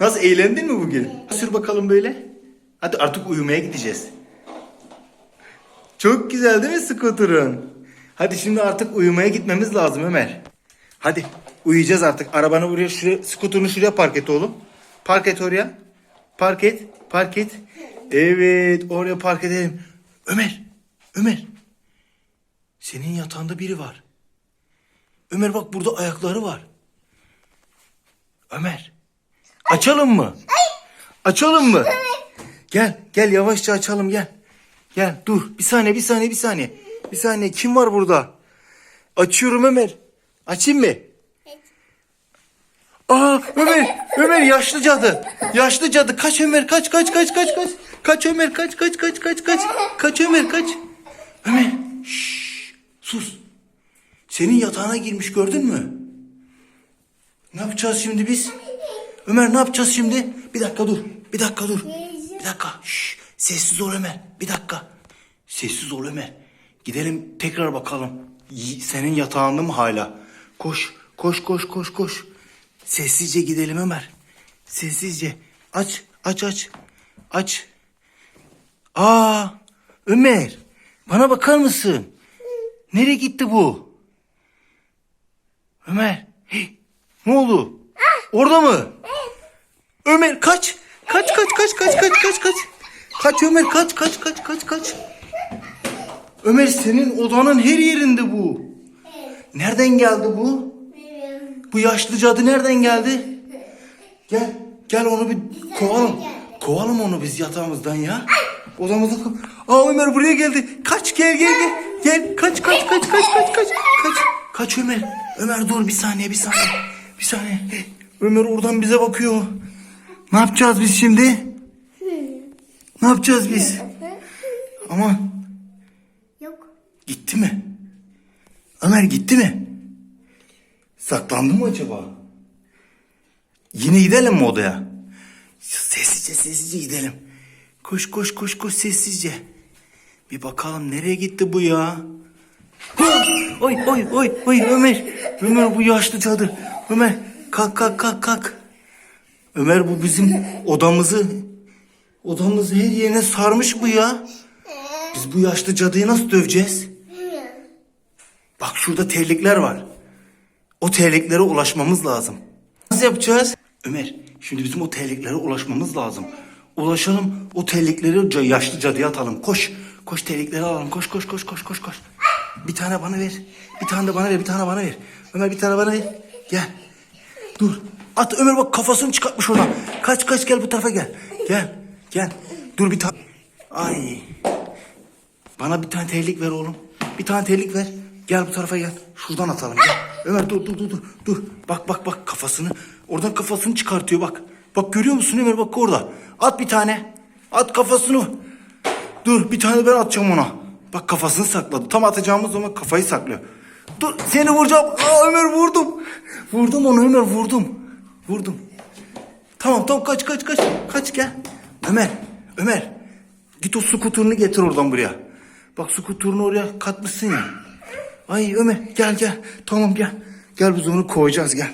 Nasıl eğlendin mi bugün? Sür bakalım böyle. Hadi artık uyumaya gideceğiz. Çok güzel değil mi skuterın? Hadi şimdi artık uyumaya gitmemiz lazım Ömer. Hadi uyuyacağız artık. Arabanı buraya şuraya, skuterını şuraya park et oğlum. Park et oraya. Park et, park et. Evet, oraya park edelim. Ömer, Ömer. Senin yatağında biri var. Ömer bak burada ayakları var. Ömer. Açalım mı? Açalım mı? Gel, gel yavaşça açalım gel. Gel dur. Bir saniye, bir saniye, bir saniye. Bir saniye. Kim var burada? Açıyorum Ömer. Açayım mı? Aa Ömer, Ömer yaşlı cadı. Yaşlı cadı. Kaç Ömer, kaç kaç kaç kaç kaç. Kaç Ömer, kaç kaç kaç kaç kaç. Kaç Ömer, kaç. Ömer, şşş, sus. Senin yatağına girmiş gördün mü? Ne yapacağız şimdi biz? Ömer ne yapacağız şimdi? Bir dakika dur. Bir dakika dur. Bir dakika. Şşş, sessiz ol Ömer. Bir dakika. Sessiz ol Ömer. Gidelim tekrar bakalım. Senin yatağında mı hala? Koş, koş, koş, koş, koş. Sessizce gidelim Ömer. Sessizce. Aç, aç, aç. Aç. Aa, Ömer. Bana bakar mısın? Nereye gitti bu? Ömer. hey, ne oldu? Orada mı? Ömer kaç. Kaç kaç kaç kaç kaç kaç kaç. Kaç Ömer kaç kaç kaç kaç kaç. Ömer senin odanın her yerinde bu. Nereden geldi bu? Bu yaşlı cadı nereden geldi? Gel gel onu bir kovalım. Kovalım onu biz yatağımızdan ya. Odamızda Aa Ömer buraya geldi. Kaç gel gel gel. Gel kaç kaç kaç kaç kaç kaç. Kaç. Kaç Ömer. Ömer dur bir saniye bir saniye. Bir saniye. Ömer oradan bize bakıyor. Ne yapacağız biz şimdi? Ne yapacağız biz? Aman Yok. gitti mi? Ömer gitti mi? Saklandı mı acaba? Yine gidelim mi odaya? Sessizce sessizce gidelim. Koş koş koş koş sessizce. Bir bakalım nereye gitti bu ya? Oy oy oy oy Ömer. Ömer bu yaşlı cadı. Ömer kalk kalk kalk kalk. Ömer bu bizim odamızı odamızı her yerine sarmış bu ya. Biz bu yaşlı cadıyı nasıl döveceğiz? Bak şurada terlikler var. O terliklere ulaşmamız lazım. Nasıl yapacağız? Ömer, şimdi bizim o terliklere ulaşmamız lazım. Ulaşalım, o terlikleri yaşlı cadıya atalım. Koş, koş terlikleri alalım. Koş, koş, koş, koş, koş, koş. Bir tane bana ver. Bir tane de bana ver, bir tane bana ver. Ömer bir tane bana ver. Gel. Dur. At Ömer bak kafasını çıkartmış oradan. Kaç kaç gel bu tarafa gel. Gel. Gel. Dur bir tane. Ay. Bana bir tane terlik ver oğlum. Bir tane terlik ver. Gel bu tarafa gel. Şuradan atalım. Gel. Ömer dur dur dur dur. Dur. Bak bak bak kafasını. Oradan kafasını çıkartıyor bak. Bak görüyor musun Ömer bak orada. At bir tane. At kafasını. Dur bir tane ben atacağım ona. Bak kafasını sakladı. Tam atacağımız zaman kafayı saklıyor. Dur seni vuracağım. Aa, Ömer vurdum. Vurdum onu Ömer vurdum. Vurdum. Tamam tamam kaç kaç kaç. Kaç gel. Ömer. Ömer. Git o skuturunu getir oradan buraya. Bak skuturunu oraya katmışsın ya. Ay Ömer gel gel. Tamam gel. Gel biz onu koyacağız gel.